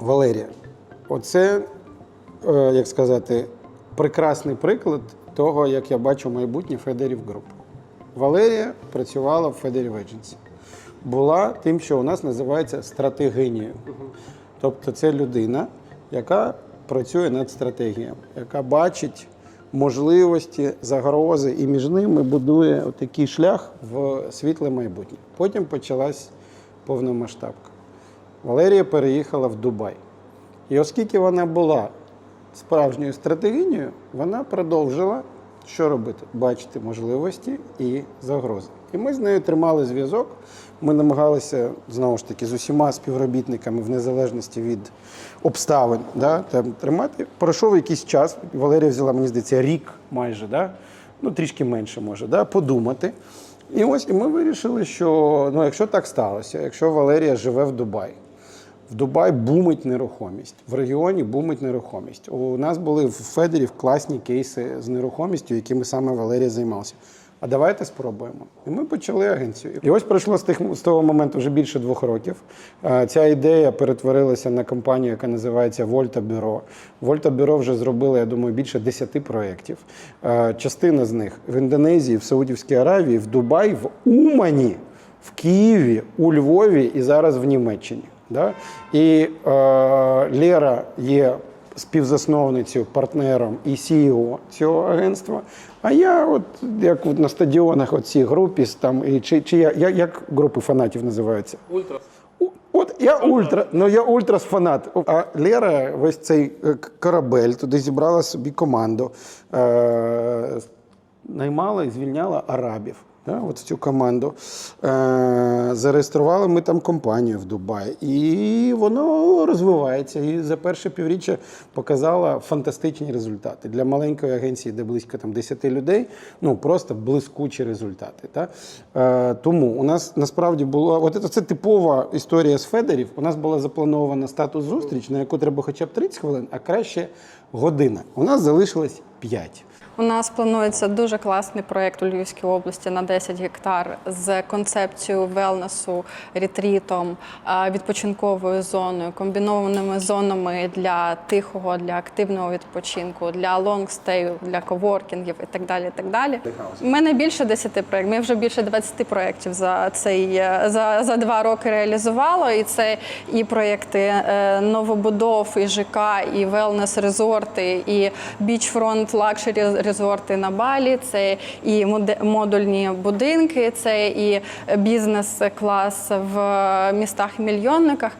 Валерія, оце, е, як сказати, прекрасний приклад того, як я бачу майбутнє Федерів Груп. Валерія працювала в Федерів Agency. Була тим, що у нас називається стратегинією. Тобто це людина, яка працює над стратегіями, яка бачить можливості, загрози і між ними будує такий шлях в світле майбутнє. Потім почалась повномасштабка. Валерія переїхала в Дубай. І оскільки вона була справжньою стратегінею, вона продовжила що робити? Бачити можливості і загрози. І ми з нею тримали зв'язок. Ми намагалися знову ж таки з усіма співробітниками, в незалежності від обставин, да, там, тримати. Пройшов якийсь час. Валерія взяла, мені здається, рік майже, да? ну трішки менше може, да? подумати. І ось і ми вирішили, що ну, якщо так сталося, якщо Валерія живе в Дубаї, в Дубай бумить нерухомість. В регіоні бумить нерухомість. У нас були в Федері класні кейси з нерухомістю, якими саме Валерія займався. А давайте спробуємо. І ми почали агенцію. І ось пройшло з тих з того моменту вже більше двох років. Ця ідея перетворилася на компанію, яка називається Вольта Бюро. Вольта Бюро вже зробили, я думаю, більше 10 проєктів. Частина з них в Індонезії, в Саудівській Аравії, в Дубаї, в Умані, в Києві, у Львові і зараз в Німеччині. Да? І е, Лера є співзасновницею, партнером і CEO цього агентства. А я, от як от на стадіонах, оці групі там, і чи, чи я, я, як групи фанатів називаються? Ультрас. От я ультра, ну я ультрас фанат. А Лера, весь цей е, корабель, туди зібрала собі команду, е, наймала і звільняла арабів. Да, от цю команду. Е, зареєстрували ми там компанію в Дубаї. І воно розвивається. І за перше півріччя показала фантастичні результати. Для маленької агенції, де близько там, 10 людей, ну просто блискучі результати. Та? Е, тому у нас насправді була от це, це типова історія з Федерів. У нас була запланована статус зустріч, на яку треба хоча б 30 хвилин, а краще година. У нас залишилось 5. У нас планується дуже класний проєкт у Львівській області на 10 гектар з концепцією велнесу, ретрітом, відпочинковою зоною, комбінованими зонами для тихого, для активного відпочинку, для лонгстею, для коворкінгів і так далі. І так далі. У мене більше 10 проєктів. Ми вже більше 20 проєктів за цей е, за, за два роки реалізувало. І це і проєкти е, новобудов, і ЖК, і велнес-резорти, і бічфронт лакшері резорти на Балі, це і модульні будинки, це і бізнес-клас в містах-мільйонниках.